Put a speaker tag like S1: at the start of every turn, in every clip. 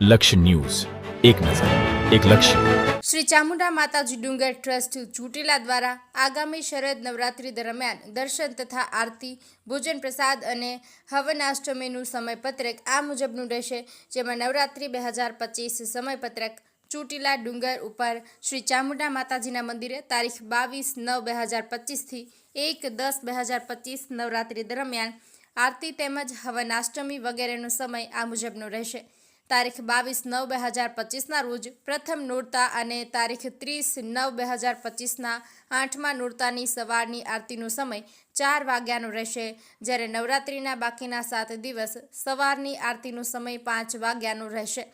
S1: લક્ષ્ય ન્યૂઝ. એક નજર, એક લક્ષ્ય.
S2: શ્રી ચામુંડા માતાજી ડુંગર ટ્રસ્ટ ચૂંટેલા દ્વારા આગામી શરદ નવરાત્રી દરમિયાન દર્શન તથા આરતી, ભોજન પ્રસાદ અને હવનાષ્ટમીનું સમયપત્રક આ મુજબનું રહેશે, જેમાં નવરાત્રી બે હજાર પચીસ સમયપત્રક ચૂંટીલા ડુંગર ઉપર શ્રી ચામુંડા માતાજીના મંદિરે તારીખ બાવીસ નવ બે હજાર પચીસથી એક દસ બે હજાર પચીસ નવરાત્રી દરમિયાન આરતી તેમજ હવનાષ્ટમી વગેરેનો સમય આ મુજબનો રહેશે. તારીખ બાવીસ નવ બે હજાર પચીસના રોજ પ્રથમ નોરતા અને તારીખ ત્રીસ નવ બે હજાર પચીસના આઠમા નોરતાની સવારની આરતીનો સમય ચાર વાગ્યાનો રહેશે. જ્યારે નવરાત્રિના બાકીના સાત દિવસ સવારની આરતીનો સમય પાંચ વાગ્યાનો રહેશે.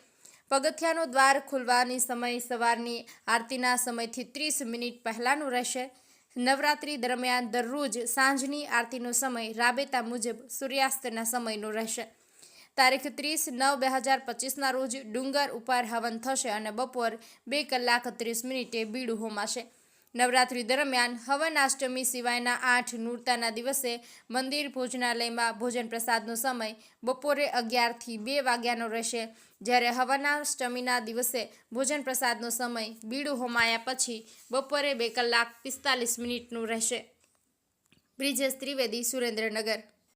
S2: પગથિયાનો દ્વાર ખુલવાની સમય સવારની આરતીના સમયથી ત્રીસ મિનિટ પહેલાંનો રહેશે. નવરાત્રી દરમિયાન દરરોજ સાંજની આરતીનો સમય રાબેતા મુજબ સૂર્યાસ્તના સમયનો રહેશે. તારીખ ત્રીસ નવ બે હજાર પચીસના રોજ ડુંગર ઉપર હવન થશે અને બપોર બે કલાક ત્રીસ મિનિટે બીડું હોમાશે. નવરાત્રી દરમિયાન હવન અષ્ટમી સિવાયના આઠ નૂરતાના દિવસે મંદિર ભોજનાલયમાં ભોજન પ્રસાદનો સમય બપોરે અગિયારથી બે વાગ્યાનો રહેશે. જ્યારે હવનાષ્ટમીના દિવસે ભોજન પ્રસાદનો સમય બીડું હોમાયા પછી બપોરે બે કલાક પિસ્તાલીસ મિનિટનું રહેશે. બ્રિજેશ ત્રિવેદી, સુરેન્દ્રનગર.